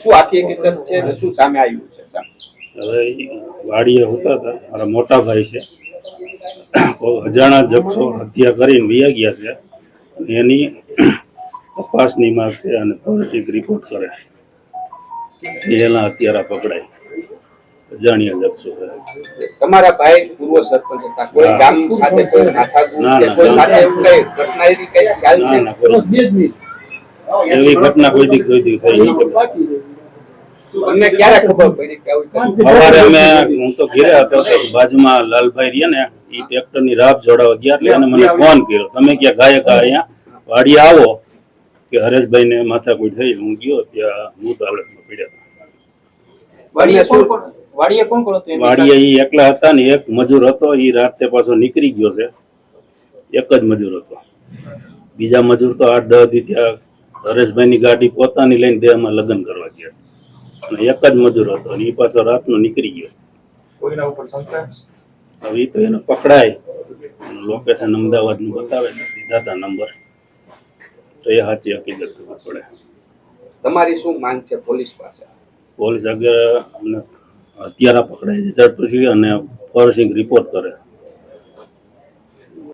શું આખી હકીકત છે ને શું સામે આવ્યું છે હવે વાડીએ હોતા હતા. મારા મોટા ભાઈ છે. અજાણા જક્ષો હત્યા કરીને વયા ગયા છે. અને એની તપાસની માંગ છે અને ફોરેન્સિક રિપોર્ટ કરે એના હત્યારા પકડાય. અજાણ્યા જક્ષો તમારા ભાઈ પૂર્વ સરપંચ હતા. કોઈ ગામ સાથે કોઈ માથાકૂટ ના, કે ના, કોઈ સાથે એવું કઈ ઘટના એવી કઈ ખ્યાલ છે? એવી ઘટના કોઈ દી કોઈ દી થઈ તમને ક્યારે ખબર પડી કે? સવારે અમે હું તો ઘેરે હતો તો બાજુમાં લાલભાઈ રહ્યા ને એ ટ્રેક્ટરની રાબ જોડાવા ગયા એટલે એને મને ફોન કર્યો. તમે ક્યાં ગાયક અહીંયા વાડી આવો કે હરેશભાઈ ને માથાકૂટ થઈ હું ગયો ત્યાં હું હાલતમાં પડ્યા વાડીએ શું? વાડીએ કોણ કોણ હતું એમની વાડીએ ઈ એકલા હતા ને એક મજૂર હતો ઈ રાતે પાછો નીકળી ગયો છે. એક જ મજૂર હતો. બીજા મજૂર તો આઠ દસથી ત્યાં હરેશભાઈ ની ગાડી પોતાની લઈને દેહમાં લગ્ન કરવા અને એક જ મજૂર હતો અને એ પાછો રાતનો નીકળી ગયો. કોઈના ઉપર હવે એ તો એને પકડાય. લોકેશન અમદાવાદનું બતાવે દીધા હતા નંબર. તો એ સાચી હકીકત ખબર પડે. તમારી શું માંગ છે પોલીસ પાસે? પોલીસ આગળ અમને હત્યારા પકડાય છે. ઝડપી અને ફોરેન્સિક રિપોર્ટ કરે.